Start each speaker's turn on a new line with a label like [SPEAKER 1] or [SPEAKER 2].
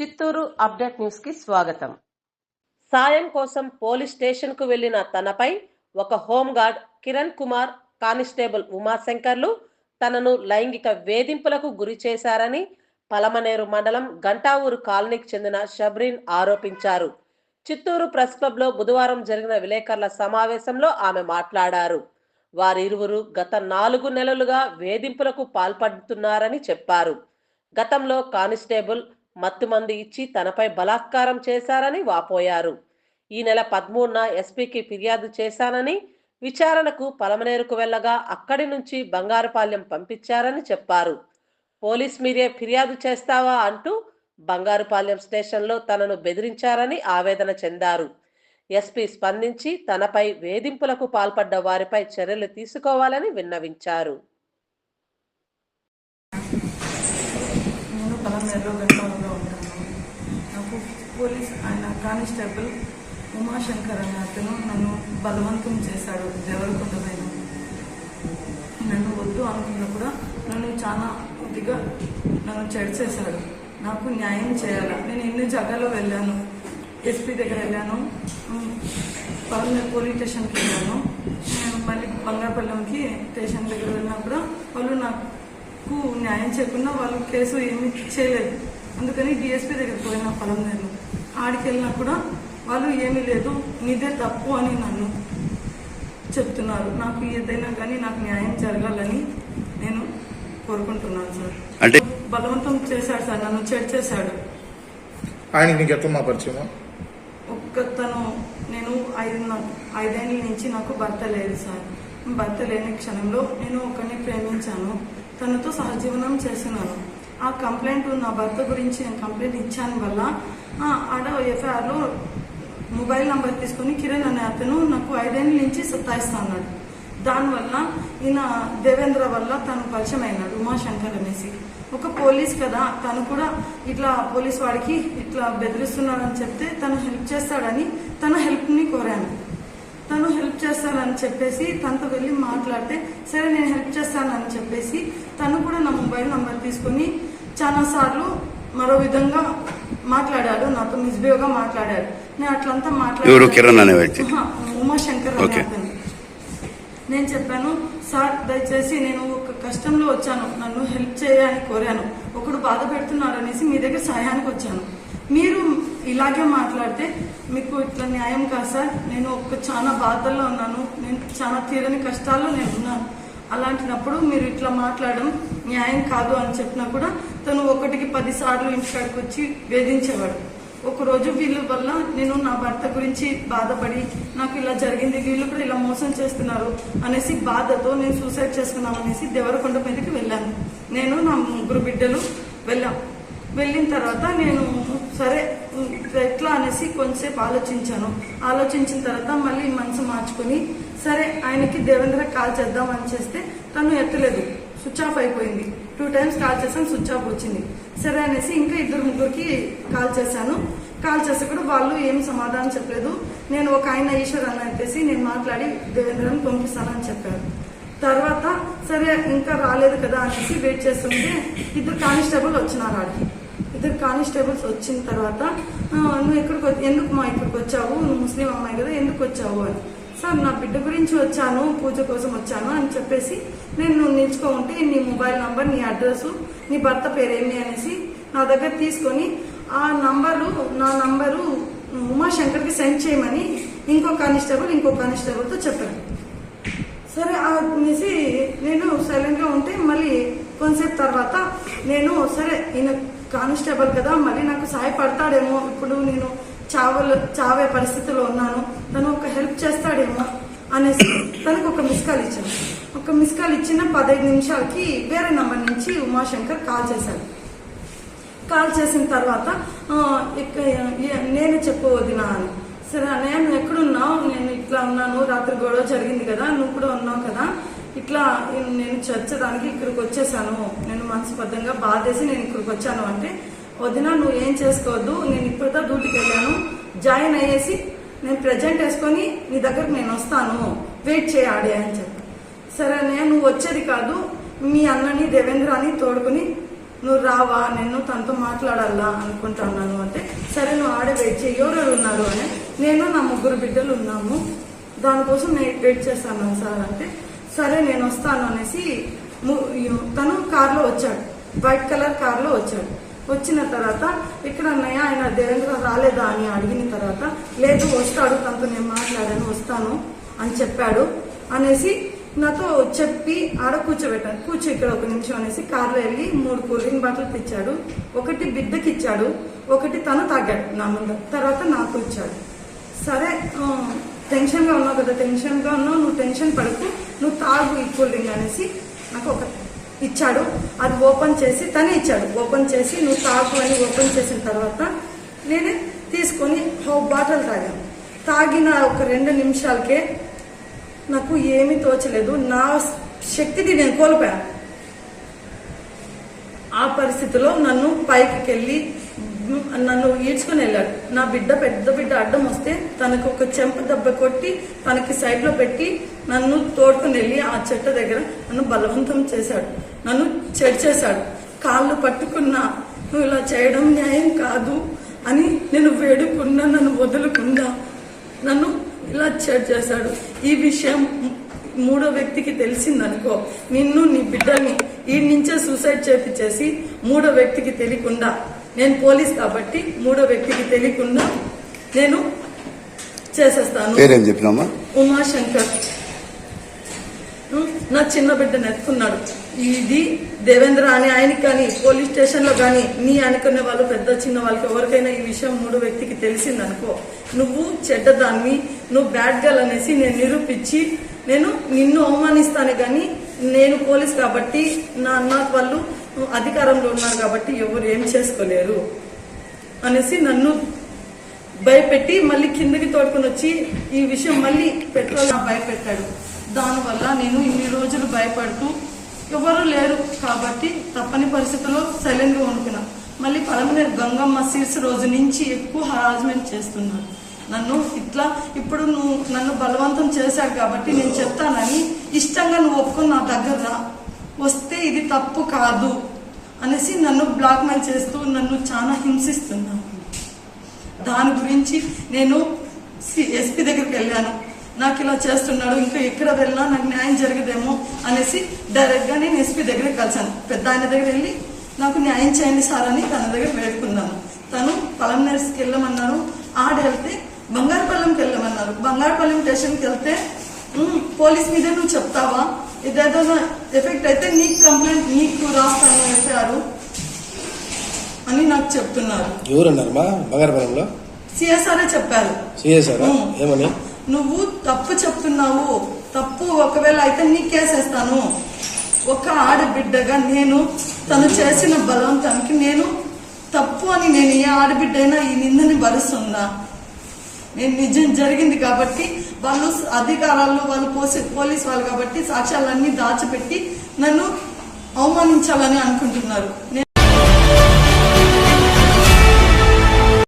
[SPEAKER 1] Chittoor update న్యూస్కి స్వాగతం. సాయం కోసం పోలీస్ స్టేషన్కు వెళ్ళిన తనపై ఒక home guard Kiran Kumar constable ఉమాశంకర్లు తనను లైంగిక వేధింపులకు గురి చేశారని పలమనేరు మండలం గంటావూరు కాలనీకి చెందిన షబ్రీన్ ఆరోపించారు. చిత్తూరు ప్రెస్ క్లబ్లో బుధవారం జరిగిన విలేకరుల సమావేశంలో ఆమె మాట్లాడారు. వారిరువురు గత నాలుగు నెలలుగా వేధింపులకు పాల్పడుతున్నారని చెప్పారు. గతంలో కానిస్టేబుల్ మత్తుమంది ఇచ్చి తనపై బలాత్కారం చేశారని వాపోయారు. ఈ నెల పదమూడున ఎస్పీకి ఫిర్యాదు చేశానని విచారణకు పలమనేరుకు వెళ్ళగా అక్కడి నుంచి బంగారుపాలెం పంపించారని చెప్పారు. పోలీస్ మీరే ఫిర్యాదు చేస్తావా అంటూ బంగారుపాలెం స్టేషన్లో తనను బెదిరించారని ఆవేదన చెందారు. ఎస్పీ స్పందించి తనపై వేధింపులకు పాల్పడ్డ వారిపై చర్యలు తీసుకోవాలని విన్నవించారు
[SPEAKER 2] నేను పలమేరులో గంటలో ఉంటాను నాకు పోలీస్ ఆయన కానిస్టేబుల్ ఉమాశంకర్ అనే అతను నన్ను బలవంతం చేశాడు దేవరకొండ నన్ను వద్దు అనుకున్నా కూడా నన్ను చాలా ఇదిగా నన్ను చెడిచేశాడు నాకు న్యాయం చేయాలి? నేను ఎన్ని జగాలో వెళ్ళాను? ఎస్పీ దగ్గర వెళ్ళాను. ఉమ్, పోలీస్ స్టేషన్కి వెళ్ళాను. నేను మళ్ళీ బంగారపల్లంకి స్టేషన్ దగ్గర వెళ్ళినా కూడా వాళ్ళు నాకు న్యాయం చేయకుండా వాళ్ళు కేసు ఏమి చేయలేదు. అందుకని డిఎస్పీ దగ్గరికి పోయినా పొలం నేను ఆడికి వెళ్ళినా కూడా వాళ్ళు ఏమీ లేదు నీదే తప్పు అని నన్ను చెప్తున్నారు. నాకు ఏదైనా కానీ నాకు న్యాయం జరగాలని నేను కోరుకుంటున్నాను సార్.
[SPEAKER 3] అంటే
[SPEAKER 2] బలవంతం చేశాడు సార్. నన్ను చెడు చేశాడు.
[SPEAKER 4] ఆయన నీకు ఎట్లా పరిచయం
[SPEAKER 2] ఒక్క తను నేను ఐదు ఐదేళ్ళ నుంచి నాకు భర్త లేదు సార్. భర్త లేని క్షణంలో నేను ఒకరిని ప్రేమించాను. తనతో సహజీవనం చేస్తున్నాను. ఆ కంప్లైంట్ నా భర్త గురించి నేను కంప్లైంట్ ఇచ్చాను వల్ల ఆడ ఎఫ్ఐఆర్లో మొబైల్ నెంబర్ తీసుకొని కిరణ్ అనే అతను నాకు ఐదేళ్ళ నుంచి సత్తాయిస్తా అన్నాడు దానివల్ల ఈయన దేవేంద్ర వల్ల తను పరిచయం అయినాడు ఉమాశంకర్ అనేసి. ఒక పోలీస్ కదా తను కూడా ఇట్లా పోలీస్ వాడికి ఇట్లా బెదిరిస్తున్నాడని చెప్తే తను హెల్ప్ చేస్తాడని తన హెల్ప్ని కోరాను. తను హెల్ప్ చేస్తానని చెప్పేసి తనతో వెళ్ళి మాట్లాడితే సరే నేను హెల్ప్ చేస్తానని చెప్పేసి తను కూడా నా మొబైల్ నంబర్ తీసుకొని చాలా సార్లు మరో విధంగా మాట్లాడాడు నాతో మిస్బిహేవ్గా మాట్లాడాడు నేను అట్లంతా? ఆహా, ఉమాశంకర్ అనే
[SPEAKER 3] ఓకే.
[SPEAKER 2] అతను. నేను చెప్పాను సార్ దయచేసి నేను ఒక కష్టంలో వచ్చాను. నన్ను హెల్ప్ చేయని కోరాను. ఒకడు బాధ పెడుతున్నాడు అనేసి మీ దగ్గర సహాయానికి వచ్చాను. మీరు ఇలాగే మాట్లాడితే మీకు ఇట్లా న్యాయం కాదు సార్. నేను ఒక చాలా బాధల్లో ఉన్నాను. నేను చాలా తీరని కష్టాల్లో నేను ఉన్నాను. అలాంటినప్పుడు మీరు ఇట్లా మాట్లాడడం న్యాయం కాదు అని చెప్పినా కూడా తను ఒకటికి పదిసార్లు ఇంటికాడికి వచ్చి వేధించేవాడు. ఒక రోజు వీళ్ళ వల్ల నేను నా భర్త గురించి బాధపడి నాకు ఇలా జరిగింది వీళ్ళు కూడా ఇలా మోసం చేస్తున్నారు అనేసి బాధతో నేను సూసైడ్ చేసుకున్నాం అనేసి దేవరకొండ మీదకి వెళ్ళాను. నేను నా ముగ్గురు బిడ్డలు వెళ్ళాం. వెళ్ళిన తర్వాత నేను సరే ఎట్లా అనేసి కొంచెంసేపు ఆలోచించాను. ఆలోచించిన తర్వాత మళ్ళీ మనసు మార్చుకొని సరే ఆయనకి దేవేంద్ర కాల్ చేద్దామని చేస్తే తను ఎత్తలేదు. స్విచ్ ఆఫ్ అయిపోయింది. టూ టైమ్స్ కాల్ చేశాను స్విచ్ ఆఫ్ వచ్చింది. సరే అనేసి ఇంకా ఇద్దరు ముగ్గురికి కాల్ చేశాను. కాల్ చేస్తే కూడా వాళ్ళు ఏం సమాధానం చెప్పలేదు. నేను ఒక ఆయన ఈశ్వర్ అని చెప్పేసి నేను మాట్లాడి దేవేంద్రని పంపిస్తానని చెప్పారు. తర్వాత సరే ఇంకా రాలేదు కదా అనేసి వెయిట్ చేస్తుంటే ఇద్దరు కానిస్టేబుల్ వచ్చినారు ఆడికి. ఇద్దరు కానిస్టేబుల్స్ వచ్చిన తర్వాత నువ్వు ఎక్కడికి ఎందుకు మా ఇక్కడికి వచ్చావు? నువ్వు ముస్లిం అమ్మాయి కదా ఎందుకు వచ్చావు? అని. సార్ నా బిడ్డ గురించి వచ్చాను పూజ కోసం వచ్చాను అని చెప్పేసి నేను నువ్వు నిల్చుకోమంటే నీ మొబైల్ నంబర్ నీ అడ్రస్ నీ భర్త పేరేమి? అనేసి నా దగ్గర తీసుకొని ఆ నంబరు నా నంబరు ఉమాశంకర్కి సెండ్ చేయమని ఇంకో కానిస్టేబుల్ ఇంకో కానిస్టేబుల్తో చెప్పాను సరే అనేసి నేను సైలెంట్గా ఉంటే మళ్ళీ కొంతసేపు తర్వాత నేను సరే ఈయన కానిస్టేబుల్ కదా మరి నాకు సహాయపడతాడేమో. ఇప్పుడు నేను చావలు చావే పరిస్థితిలో ఉన్నాను. తను ఒక హెల్ప్ చేస్తాడేమో అనేసి తనకు ఒక మిస్ కాల్ ఇచ్చాను. ఒక మిస్ కాల్ ఇచ్చిన పదహైదు నిమిషాలకి వేరే నంబర్ నుంచి ఉమాశంకర్ కాల్ చేశాడు కాల్ చేసిన తర్వాత నేను ఇక ఏ- చెప్పు వదినా అని. సరే నేను ఎక్కడున్నావు? నేను ఇట్లా ఉన్నాను. రాత్రి గొడవ జరిగింది కదా నువ్వు కూడా ఉన్నావు కదా. ఇట్లా నేను చర్చడానికి ఇక్కడికి వచ్చేసాను. నేను మనస్పద్ధంగా బాధేసి నేను ఇక్కడికి వచ్చాను అంటే వదిన నువ్వు ఏం చేసుకోవద్దు. నేను ఇప్పుడుదా డ్యూటీకి వెళ్ళాను. జాయిన్ అయ్యేసి నేను ప్రజెంట్ వేసుకొని నీ దగ్గరకు నేను వస్తాను. వెయిట్ చేయాలి అని చెప్పి. సరే నేను నువ్వు వచ్చేది కాదు. మీ అన్నని దేవేంద్ర అని తోడుకుని నువ్వు రావా నేను తనతో మాట్లాడాలా అనుకుంటున్నాను అంటే సరే నువ్వు ఆడే వెయిట్ చేయి. ఎవరెవరు ఉన్నారు అని. నేను నా ముగ్గురు బిడ్డలు ఉన్నాము. దానికోసం నేను వెయిట్ చేస్తాను సార్ అంటే సరే నేను వస్తాను అనేసి తను కార్లో వచ్చాడు. వైట్ కలర్ కార్లో వచ్చాడు. వచ్చిన తర్వాత ఇక్కడ అన్నయ్య ఆయన దేవేంద్ర రాలేదా అని అడిగిన తర్వాత లేదు వస్తాడు తనతో నేను మాట్లాడాను వస్తాను అని చెప్పాడు అనేసి నాతో చెప్పి ఆడ కూర్చోబెట్టాను కూర్చో ఇక్కడ ఒక నిమిషం అనేసి కార్లో వెళ్ళి మూడు కూల్ డ్రింక్ బాటిల్ తెచ్చాడు. ఒకటి బిడ్డకి ఇచ్చాడు. ఒకటి తను తాగాడు నా ముందు. తర్వాత నాకు ఇచ్చాడు. సరే టెన్షన్గా ఉన్నావు కదా టెన్షన్గా ఉన్నావు నువ్వు టెన్షన్ పడకు నువ్వు తాగు ఈ కూల్ డ్రింక్ అనేసి నాకు ఒక ఇచ్చాడు. అది ఓపెన్ చేసి తనే ఇచ్చాడు. ఓపెన్ చేసి నువ్వు తాగు అని ఓపెన్ చేసిన తర్వాత నేను తీసుకొని ఒక బాటిల్ తాగాను. తాగిన ఒక రెండు నిమిషాలకే నాకు ఏమీ తోచలేదు. నా శక్తిని నేను కోల్పోయాను. ఆ పరిస్థితిలో నన్ను పైకి వెళ్ళి నన్ను ఈడ్చుకొని వెళ్ళాడు. నా బిడ్డ పెద్ద బిడ్డ అడ్డం వస్తే తనకు ఒక చెంప దెబ్బ కొట్టి తనకి సైడ్లో పెట్టి నన్ను తోడుకుని వెళ్ళి ఆ చెట్టు దగ్గర నన్ను బలవంతం చేశాడు. నన్ను చేశాడు కాళ్ళు పట్టుకున్నా నువ్వు ఇలా చేయడం న్యాయం కాదు అని నేను వేడుకున్నా నన్ను వదులుకున్నా. నన్ను ఇలా చెడ్ చేశాడు. ఈ విషయం మూడో వ్యక్తికి తెలిసిందనుకో నిన్ను నీ బిడ్డని ఈ నుంచే సూసైడ్ చేపించేసి మూడో వ్యక్తికి తెలియకుండా నేను పోలీస్ కాబట్టి మూడో వ్యక్తికి తెలియకుండా నేను చేసేస్తాను.
[SPEAKER 3] పేరేం చెప్పినామా
[SPEAKER 2] ఉమాశంకర్. ఉమ్, నా చిన్న బిడ్డను ఎత్తుకున్నాడు ఇది దేవేంద్ర అనే ఆయనకి కానీ పోలీస్ స్టేషన్లో కానీ నీ అనుకునే వాళ్ళు పెద్ద చిన్న వాళ్ళకి ఎవరికైనా ఈ విషయం మూడో వ్యక్తికి తెలిసిందనుకో నువ్వు చెడ్డదాన్ని నువ్వు బ్యాడ్ గర్ల్ అనేసి నేను నిరూపించి నేను నిన్ను అవమానిస్తాను కానీ నేను పోలీస్ కాబట్టి నా అన్న వాళ్ళు అధికారంలో ఉన్నారు కాబట్టి ఎవరు ఏం చేసుకోలేరు అనేసి నన్ను భయపెట్టి మళ్ళీ కిందకి తోడుకొని వచ్చి ఈ విషయం మళ్ళీ పెట్రోల్ నా భయపెట్టాడు. దానివల్ల నేను ఇన్ని రోజులు భయపడుతూ ఎవరు లేరు కాబట్టి తప్పని పరిస్థితుల్లో సైలెంట్గా వండుకున్నా మళ్ళీ పలమనేరు గంగమ్మ సీట్స్ రోజు నుంచి ఎక్కువ హరాజ్మెంట్ చేస్తున్నారు. నన్ను ఇట్లా ఇప్పుడు నువ్వు నన్ను బలవంతం చేశాడు కాబట్టి నేను చెప్తానని ఇష్టంగా నువ్వు ఒప్పుకొని నా దగ్గర వస్తే ఇది తప్పు కాదు అనేసి నన్ను బ్లాక్మెయిల్ చేస్తూ నన్ను చాలా హింసిస్తున్నాను దాని గురించి నేను ఎస్పీ దగ్గరికి వెళ్ళాను. నాకు ఇలా చేస్తున్నాడు ఇంకా ఎక్కడ వెళ్ళినా నాకు న్యాయం జరగదేమో అనేసి డైరెక్ట్గా నేను ఎస్పీ దగ్గరికి కలిసాను పెద్ద ఆయన దగ్గర వెళ్ళి నాకు న్యాయం చేయండి సార్ అని తన దగ్గర వేడుకున్నాను. తను పలంనర్స్కి వెళ్ళమన్నాను. ఆడ వెళ్తే బంగారుపల్లంకి వెళ్ళమన్నారు. బంగారుపల్లెం స్టేషన్కి వెళ్తే పోలీస్ మీదే నువ్వు చెప్తావా? ఇదేదో ఎఫెక్ట్ అయితే నీకు కంప్లైంట్ నీకు రాస్తాను చెప్పారు అని నాకు చెప్తున్నారు.
[SPEAKER 5] ఎవరన్నారమ్మా? బంగారపురంలో
[SPEAKER 2] సిఎస్ఆర్ చెప్పారు.
[SPEAKER 5] సిఎస్ఆరా. ఏమని?
[SPEAKER 2] నువ్వు తప్పు చెప్తున్నావు. తప్పు ఒకవేళ అయితే నీ కేసేస్తాను ఒక ఆడబిడ్డగా నేను తను చేసిన బలవంతానికి నేను తప్పు అని నేను ఏ ఆడబిడ్డైనా ఈ నిందని భరిస్తుందా నేను నిజం జరిగింది కాబట్టి వాళ్ళు అధికారాలు వాళ్ళు పోసి పోలీస్ వాళ్ళు కాబట్టి సాక్ష్యాలన్నీ దాచిపెట్టి నన్ను అవమానించాలని అనుకుంటున్నారు. నేను